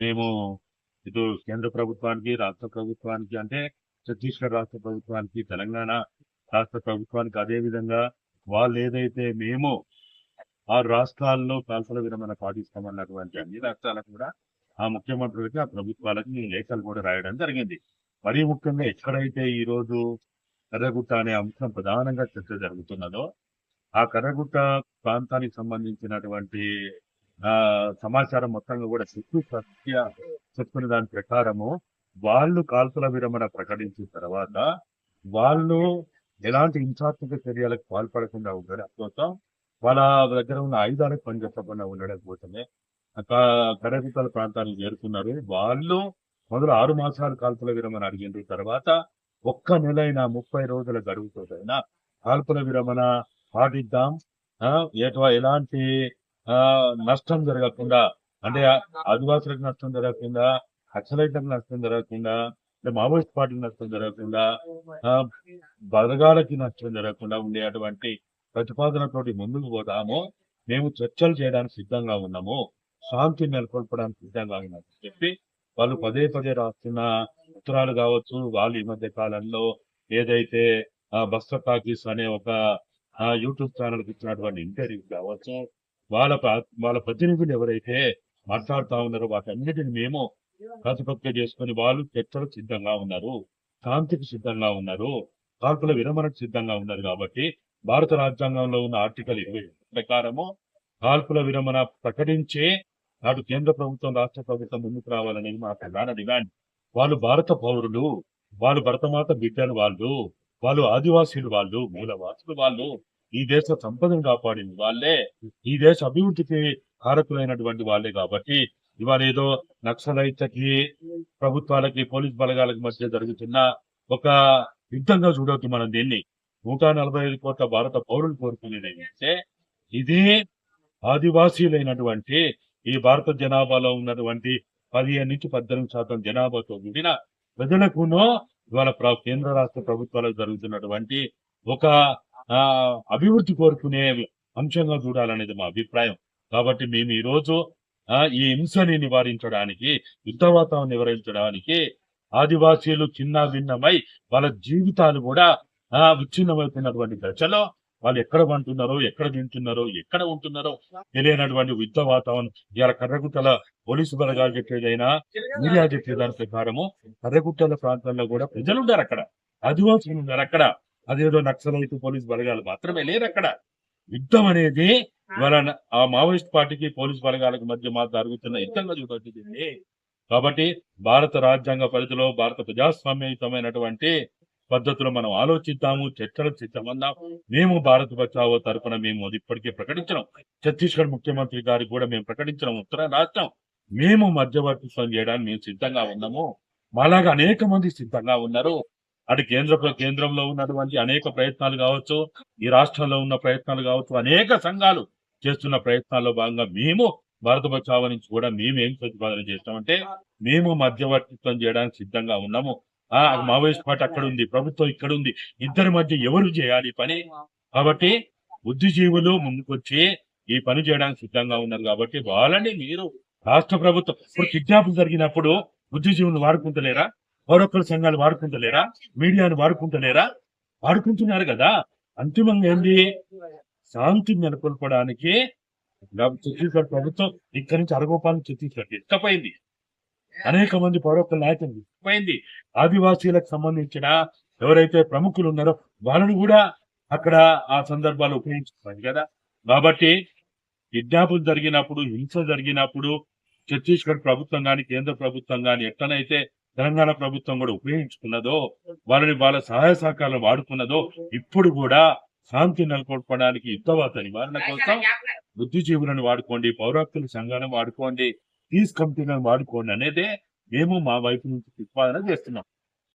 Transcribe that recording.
మేము ఇటు కేంద్ర ప్రభుత్వానికి రాష్ట్ర ప్రభుత్వానికి అంటే ఛత్తీస్గఢ్ రాష్ట్ర ప్రభుత్వానికి తెలంగాణ రాష్ట్ర ప్రభుత్వానికి అదే విధంగా వాళ్ళు ఏదైతే మేము ఆ రాష్ట్రాల్లో కాల్పల విరమణ పాటిస్తామన్నటువంటి అన్ని రాష్ట్రాలకు కూడా ఆ ముఖ్యమంత్రులకి ఆ ప్రభుత్వాలకి లేఖలు కూడా రాయడం జరిగింది. మరీ ముఖ్యంగా ఎక్కడైతే ఈ రోజు కర్రగుట్ట అనే అంశం ప్రధానంగా చర్చ జరుగుతున్నదో ఆ కర్రగుట్ట ప్రాంతానికి సంబంధించినటువంటి సమాచారం మొత్తంగా కూడా చుట్టూ సత్య చెప్పుకున్న దాని ప్రకారము వాళ్ళు కాల్పుల విరమణ ప్రకటించిన తర్వాత వాళ్ళు ఎలాంటి హింసాత్మక చర్యలకు పాల్పడకుండా ఉండడం కోసం వాళ్ళ దగ్గర ఉన్న ఆయుధాలకు పనిచేసకుండా ఉండడం కోసమే కరగుట్టల ప్రాంతానికి చేరుకున్నారు. వాళ్ళు మొదలు ఆరు మాసాలు కాల్పుల విరమణ అడిగిన తర్వాత ఒక్క నెలైనా ముప్పై రోజుల గడువుతోనైనా కాల్పుల విరమణ పాటిద్దాం. ఆ, ఎలాంటి నష్టం జరగకుండా అంటే ఆదివాసులకు నష్టం జరగకుండా నక్సలైట్లకు నష్టం జరగకుండా అంటే మావోయిస్ట్ పార్టీకి నష్టం జరగకుండా బదగాలకి నష్టం జరగకుండా ఉండేటువంటి ప్రతిపాదనతోటి ముందుకు పోతాము. మేము చర్చలు చేయడానికి సిద్ధంగా ఉన్నాము. శాంతి నెలకొల్పడానికి సిద్ధంగా ఉన్నాము చెప్పి వాళ్ళు పదే పదే రాస్తున్న ఉత్తరాలు కావచ్చు వాళ్ళు ఈ మధ్య కాలంలో ఏదైతే బస్టర్ టాకీస్ అనే ఒక యూట్యూబ్ ఛానల్ ఇచ్చినటువంటి ఇంటర్వ్యూ కావచ్చు వాళ్ళ వాళ్ళ ప్రతినిధులు ఎవరైతే మాట్లాడుతా ఉన్నారో వాటన్నిటిని మేము ప్రతిపక్ష చేసుకుని వాళ్ళు చర్చలకు సిద్ధంగా ఉన్నారు శాంతికి సిద్ధంగా ఉన్నారు కాల్పుల విరమణకు సిద్ధంగా ఉన్నారు కాబట్టి భారత రాజ్యాంగంలో ఉన్న ఆర్టికల్ ఇరవై ప్రకారము కాల్పుల విరమణ ప్రకటించే నాటు కేంద్ర ప్రభుత్వం రాష్ట్ర ప్రభుత్వం ముందుకు రావాలనేది మా ప్రధాన డిమాండ్. వాళ్ళు భారత పౌరులు వాళ్ళు భరతమాత బిడ్డలు వాళ్ళు వాళ్ళు ఆదివాసీలు వాళ్ళు మూలవాసులు వాళ్ళు ఈ దేశ సంపదను కాపాడింది వాళ్ళే. ఈ దేశ అభివృద్ధికి కారకులైనటువంటి వాళ్ళే కాబట్టి ఇవాళ ఏదో నక్సలైట్లకి ప్రభుత్వాలకి పోలీస్ బలగాలకి మధ్య జరుగుతున్న ఒక యుద్ధంగా చూడవద్దు మనం దీన్ని. నూట నలభై ఐదు కోట్ల భారత పౌరులు కోరుకునేది ఏంటంటే ఇది ఆదివాసీలైనటువంటి ఈ భారత జనాభాలో ఉన్నటువంటి పదిహేను నుంచి పద్దెనిమిది శాతం జనాభాతో కూడిన ప్రజలకునో ఇవాళ కేంద్ర రాష్ట్ర ప్రభుత్వాలకు జరుగుతున్నటువంటి ఒక అభివృద్ధి కోరుకునే అంశంగా చూడాలనేది మా అభిప్రాయం. కాబట్టి మేము ఈ రోజు ఆ, ఈ హింసని నివారించడానికి యుద్ధ వాతావరణం నివారించడానికి ఆదివాసీలు చిన్న భిన్నమై వాళ్ళ జీవితాలు కూడా ఆ విచ్ఛిన్నమవుతున్నటువంటి దశలో వాళ్ళు ఎక్కడ పంటున్నారో ఎక్కడ తింటున్నారో ఎక్కడ ఉంటున్నారో తెలియనటువంటి యుద్ధ వాతావరణం ఇవాళ కర్రగుట్టల పోలీసు బలగాలు చెప్పేదైనా మీడియా చెప్పే దాని ప్రకారము కర్రగుట్టల ప్రాంతంలో కూడా ప్రజలు ఉన్నారు అక్కడ ఆదివాసీలు ఉన్నారు అక్కడ అదేదో నక్సలైట్ పోలీస్ బలగాలు మాత్రమే లేరు అక్కడ. యుద్ధం అనేది ఇవాళ ఆ మావోయిస్ట్ పార్టీకి పోలీస్ బలగాలకు మధ్య మా జరుగుతున్న యుద్ధంగా చూడొచ్చింది కాబట్టి భారత రాజ్యాంగ పరిధిలో భారత ప్రజాస్వామ్యయుతమైనటువంటి పద్ధతిలో మనం ఆలోచిద్దాము చర్చలకు సిద్ధమందాం మేము భారత బచావో తరఫున మేము అది ఇప్పటికే ప్రకటించడం ఛత్తీస్గఢ్ ముఖ్యమంత్రి గారికి కూడా మేము ప్రకటించడం ఉత్తర రాష్ట్రం మేము మధ్యవర్తిత్వం చేయడానికి మేము సిద్ధంగా ఉన్నాము. మాలాగా అనేక మంది సిద్ధంగా ఉన్నారు. అటు కేంద్ర కేంద్రంలో ఉన్నటువంటి అనేక ప్రయత్నాలు కావచ్చు ఈ రాష్ట్రంలో ఉన్న ప్రయత్నాలు కావచ్చు అనేక సంఘాలు చేస్తున్న ప్రయత్నాల్లో భాగంగా మేము భారత బచావ నుంచి కూడా మేము ఏం ప్రతిపాదన చేస్తామంటే మేము మధ్యవర్తిత్వం చేయడానికి సిద్ధంగా ఉన్నాము. ఆ మావోయిస్ట్ పార్టీ అక్కడ ఉంది ప్రభుత్వం ఇక్కడ ఉంది ఇద్దరి మధ్య ఎవరు చేయాలి పని? కాబట్టి బుద్ధిజీవులు ముందుకొచ్చి ఈ పని చేయడానికి సిద్ధంగా ఉన్నారు కాబట్టి వాళ్ళని మీరు రాష్ట్ర ప్రభుత్వం ఇప్పుడు కిడ్నాప్ జరిగినప్పుడు బుద్ధిజీవులు వాడుకుంటలేరా? పౌరకుల సంఘాలు వాడుకుంటలేరా? మీడియాను వాడుకుంటలేరా? వాడుకుంటున్నారు కదా. అంతిమంగా ఏంది? శాంతి నెలకొల్పడానికి ఛత్తీస్గఢ్ ప్రభుత్వం ఇక్కడి నుంచి అరగోపాలను ఛత్తీస్గఢ్ ఎత్తపోయింది. అనేక మంది పౌరకుల నాయకులు ఎత్తపోయింది. ఆదివాసీలకు సంబంధించిన ఎవరైతే ప్రముఖులు ఉన్నారో వాళ్ళని కూడా అక్కడ ఆ సందర్భాలు ఉపయోగించుకోవాలి కదా. కాబట్టి కిడ్నాపులు జరిగినప్పుడు హింస జరిగినప్పుడు ఛత్తీస్గఢ్ ప్రభుత్వం కానీ కేంద్ర ప్రభుత్వం కానీ ఎట్లనైతే తెలంగాణ ప్రభుత్వం కూడా ఉపయోగించుకున్నదో వాళ్ళని వాళ్ళ సహాయ సహకారాలు వాడుకున్నదో ఇప్పుడు కూడా శాంతి నెలకొల్పడానికి యుద్ధవాత నివారణ కోసం బుద్ధిజీవులను వాడుకోండి పౌరాక్తుల సంఘాలను వాడుకోండి పీస్ కమిటీలను వాడుకోండి అనేదే మేము మా వైపు నుంచి ప్రతిపాదన చేస్తున్నాం.